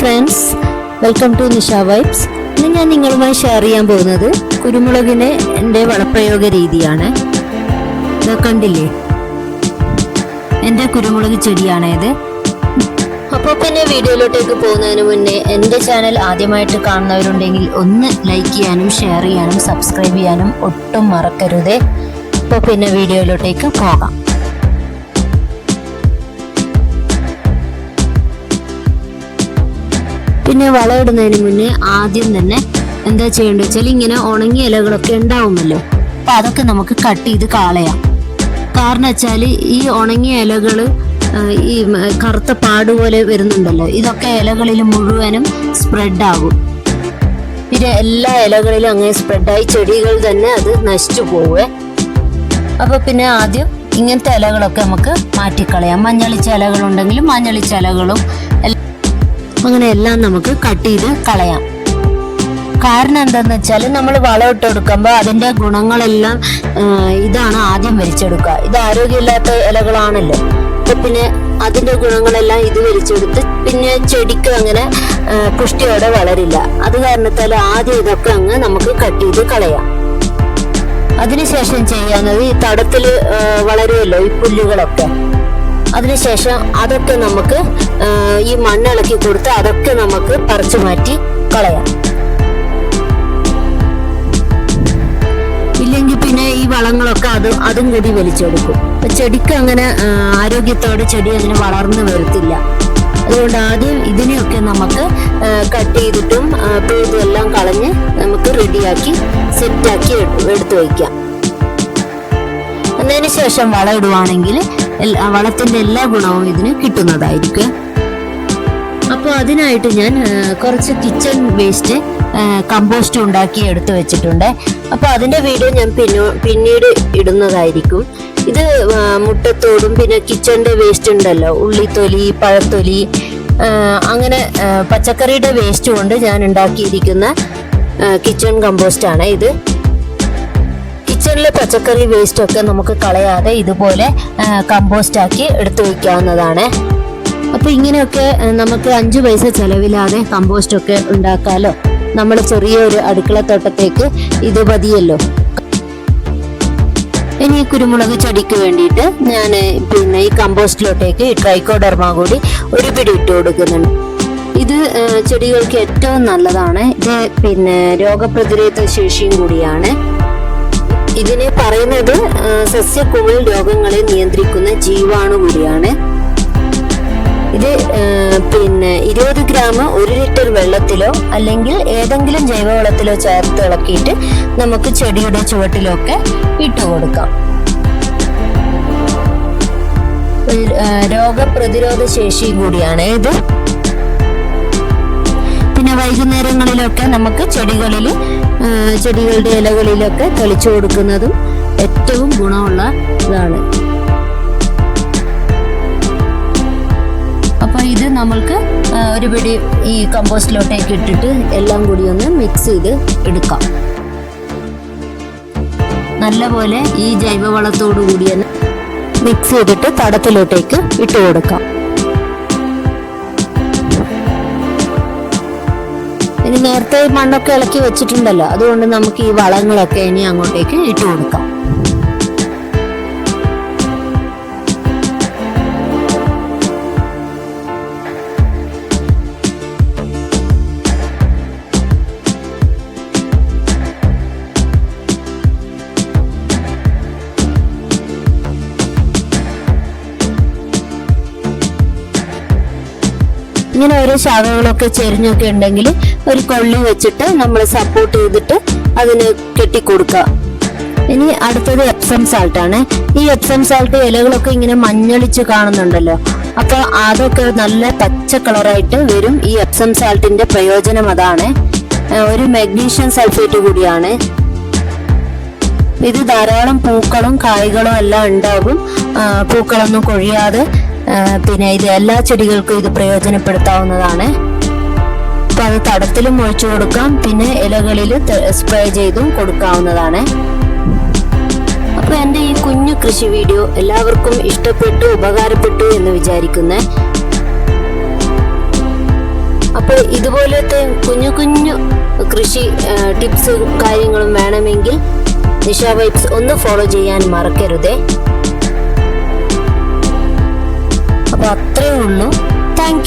Friends welcome to Nisha vibes ഇന്ന് ഞാൻ നിങ്ങളുമായി ഷെയർ ചെയ്യാൻ പോകുന്നത് കുരുമുളകിന് എന്റെ വളപ്രയോഗ രീതിയാണ്. കണ്ടില്ലേ? എന്റെ കുരുമുളക് ചെടിയാണേത്. അപ്പോൾ പിന്നെ വീഡിയോയിലോട്ടേക്ക് പോകുന്നതിന് മുന്നേ എന്റെ ചാനൽ ആദ്യമായിട്ട് കാണുന്നവരുണ്ടെങ്കിൽ ഒന്ന് ലൈക്ക് ചെയ്യാനും ഷെയർ ചെയ്യാനും സബ്സ്ക്രൈബ് ചെയ്യാനും ഒട്ടും മറക്കരുതേ. അപ്പോൾ പിന്നെ വീഡിയോയിലോട്ടേക്ക് പോകാം. പിന്നെ വളമിടുന്നതിന് മുന്നേ ആദ്യം തന്നെ എന്താ ചെയ്യേണ്ടത് വെച്ചാൽ ഇങ്ങനെ ഉണങ്ങിയ ഇലകളൊക്കെ ഉണ്ടാവുമല്ലോ. അപ്പൊ അതൊക്കെ നമുക്ക് കട്ട് ചെയ്ത് കളയാം. കാരണം വെച്ചാൽ ഈ ഉണങ്ങിയ ഇലകൾ ഈ കറുത്ത പാട് പോലെ വരുന്നുണ്ടല്ലോ. ഇതൊക്കെ ഇലകളിൽ മുഴുവനും സ്പ്രെഡ് ആകും. പിന്നെ എല്ലാ ഇലകളിലും അങ്ങനെ സ്പ്രെഡായി ചെടികൾ തന്നെ അത് നശിച്ചു പോവേ. അപ്പൊ പിന്നെ ആദ്യം ഇങ്ങനത്തെ ഇലകളൊക്കെ നമുക്ക് മാറ്റിക്കളയാം. മഞ്ഞളിച്ച ഇലകളുണ്ടെങ്കിലും മഞ്ഞളിച്ച ഇലകളും അങ്ങനെ എല്ലാം നമുക്ക് കട്ട് ചെയ്ത് കളയാം. കാരണം എന്താന്ന് വെച്ചാൽ നമ്മൾ ഇട്ട് കൊടുക്കുമ്പോൾ അതിന്റെ ഗുണങ്ങളെല്ലാം ഇതാണ് ആദ്യം വലിച്ചെടുക്കുക ഇത് ആരോഗ്യമില്ലാത്ത ഇലകളാണല്ലോ. പിന്നെ അതിന്റെ ഗുണങ്ങളെല്ലാം ഇത് വലിച്ചെടുത്ത് പിന്നെ ചെടിക്ക് അങ്ങനെ പുഷ്ടിയോടെ വളരില്ല. അത് കാരണത്താൽ ആദ്യം ഇതൊക്കെ അങ്ങ് നമുക്ക് കട്ട് ചെയ്ത് കളയാം. അതിനുശേഷം ചെയ്യാവുന്നത് ഈ തടത്തിൽ വളരുമല്ലോ ഈ പുല്ലുകളൊക്കെ. അതിനുശേഷം അതൊക്കെ നമുക്ക് ഈ മണ്ണിളക്കി കൊടുത്ത് അതൊക്കെ നമുക്ക് പറിച്ചു മാറ്റി കളയാം. ഇല്ലെങ്കിൽ പിന്നെ ഈ വളങ്ങളൊക്കെ അത് അതും കൂടി വലിച്ചെടുക്കും ചെടിക്ക് അങ്ങനെ ആരോഗ്യത്തോടെ ചെടി അങ്ങനെ വളർന്നു വരത്തില്ല. അതുകൊണ്ട് ആദ്യം ഇതിനെയൊക്കെ നമുക്ക് കട്ട് ചെയ്തിട്ടും പിഴുതും എല്ലാം കളഞ്ഞ് നമുക്ക് റെഡിയാക്കി സെറ്റാക്കി എടുത്തു വയ്ക്കാം. അതിന് ശേഷം വളം ഇടുവാണെങ്കിൽ വളത്തിന്റെ എല്ലാ ഗുണവും ഇതിന് കിട്ടുന്നതായിരിക്കും. അപ്പോൾ അതിനായിട്ട് ഞാൻ കുറച്ച് കിച്ചൺ വേസ്റ്റ് കമ്പോസ്റ്റ് ഉണ്ടാക്കി എടുത്തു വെച്ചിട്ടുണ്ട്. അപ്പോൾ അതിന്റെ വീഡിയോ ഞാൻ പിന്നോ പിന്നീട് ഇടുന്നതായിരിക്കും. ഇത് മുട്ടത്തോടും പിന്നെ കിച്ചണിന്റെ വേസ്റ്റ് ഉണ്ടല്ലോ. ഉള്ളിത്തൊലി പഴത്തൊലി അങ്ങനെ പച്ചക്കറിയുടെ വേസ്റ്റ് കൊണ്ട് ഞാൻ ഉണ്ടാക്കിയിരിക്കുന്ന കിച്ചൺ കമ്പോസ്റ്റ് ആണ് ഇത്. കിച്ചണിലെ പച്ചക്കറി വേസ്റ്റ് ഒക്കെ നമുക്ക് കളയാതെ ഇതുപോലെ കമ്പോസ്റ്റ് ആക്കി എടുത്തു വയ്ക്കാവുന്നതാണ് അപ്പൊ ഇങ്ങനെയൊക്കെ നമുക്ക് അഞ്ചു പൈസ ചെലവില്ലാതെ കമ്പോസ്റ്റ് ഒക്കെ ഉണ്ടാക്കാലോ? നമ്മൾ ചെറിയൊരു അടുക്കളത്തോട്ടത്തേക്ക് ഇത് മതിയല്ലോ. ഇനി കുരുമുളക് ചെടിക്ക് വേണ്ടിയിട്ട് ഞാൻ പിന്നെ ഈ കമ്പോസ്റ്റിലോട്ടേക്ക് ഈ ട്രൈക്കോഡർമ കൂടി ഒരു പിടി ഇട്ട് കൊടുക്കുന്നുണ്ട്. ഇത് ചെടികൾക്ക് ഏറ്റവും നല്ലതാണ്. ഇത് പിന്നെ രോഗപ്രതിരോധ ശേഷിയും കൂടിയാണ്. ഇതിനെ പറയുന്നത് സസ്യക്കുമിൾ രോഗങ്ങളെ നിയന്ത്രിക്കുന്ന ജീവാണു കൂടിയാണ്. ഇത് പിന്നെ ഇരുപത് ഗ്രാം ഒരു ലിറ്റർ വെള്ളത്തിലോ അല്ലെങ്കിൽ ഏതെങ്കിലും ജൈവവളത്തിലോ ചേർത്ത് ഇളക്കിയിട്ട് നമുക്ക് ചെടിയുടെ ചുവട്ടിലൊക്കെ ഇട്ട് കൊടുക്കാം. രോഗപ്രതിരോധ ശേഷി കൂടിയാണ് ഇത്. പിന്നെ വൈകുന്നേരങ്ങളിലൊക്കെ നമുക്ക് ചെടികളിൽ ചെടികളുടെ ഇലകളിലൊക്കെ തെളിച്ചു കൊടുക്കുന്നതും ഏറ്റവും ഗുണമുള്ള ഇതാണ്. അപ്പോൾ ഇത് നമ്മൾക്ക് ആ, ഒരു പിടി ഈ കമ്പോസ്റ്റിലോട്ടേക്ക് ഇട്ടിട്ട് എല്ലാം കൂടി ഒന്ന് മിക്സ് ചെയ്ത് എടുക്കാം. നല്ലപോലെ ഈ ജൈവവളത്തോടു കൂടി തന്നെ മിക്സ് ചെയ്തിട്ട് തടത്തിലോട്ടേക്ക് ഇട്ട് കൊടുക്കാം. ഇനി നേരത്തെ മണ്ണൊക്കെ ഇളക്കി വെച്ചിട്ടുണ്ടല്ലോ. അതുകൊണ്ട് നമുക്ക് ഈ വളങ്ങളൊക്കെ ഇനി അങ്ങോട്ടേക്ക് ഇട്ട് കൊടുക്കാം. ഇങ്ങനെ ഓരോ ശാഖകളൊക്കെ ചെരിഞ്ഞൊക്കെ ഉണ്ടെങ്കിൽ ഒരു കൊള്ളി വെച്ചിട്ട് നമ്മൾ സപ്പോർട്ട് ചെയ്തിട്ട് അതിന് കെട്ടിക്കൊടുക്കുക. ഇനി അടുത്തത് എപ്സം സാൾട്ട് ആണ്. ഈ എപ്സം സാൾട്ട് ഇലകളൊക്കെ ഇങ്ങനെ മഞ്ഞളിച്ച് കാണുന്നുണ്ടല്ലോ. അപ്പൊ അതൊക്കെ നല്ല പച്ച കളറായിട്ട് വരും ഈ എപ്സം സാൾട്ടിന്റെ പ്രയോജനം അതാണ്. ഒരു മഗ്നീഷ്യം സൾഫേറ്റ് കൂടിയാണ്. ഇത് ധാരാളം പൂക്കളും കായ്കളും എല്ലാം ഉണ്ടാകും. പൂക്കളൊന്നും കൊഴിയാതെ പിന്നെ ഇത് എല്ലാ ചെടികൾക്കും ഇത് പ്രയോജനപ്പെടുത്താവുന്നതാണ്. അപ്പൊ അത് തടത്തിലും ഒഴിച്ചു കൊടുക്കാം. പിന്നെ ഇലകളിൽ സ്പ്രേ ചെയ്തും കൊടുക്കാവുന്നതാണ്. അപ്പൊ എന്റെ ഈ കുഞ്ഞു കൃഷി വീഡിയോ എല്ലാവർക്കും ഇഷ്ടപ്പെട്ടു ഉപകാരപ്പെട്ടു എന്ന് വിചാരിക്കുന്നു. അപ്പോൾ ഇതുപോലത്തെ കുഞ്ഞു കുഞ്ഞു കൃഷി ടിപ്സും കാര്യങ്ങളും വേണമെങ്കിൽ നിഷ വൈബ്സ് ഒന്ന് ഫോളോ ചെയ്യാൻ മറക്കരുതേ. അപ്പൊ അത്രേ ഉള്ളൂ. താങ്ക്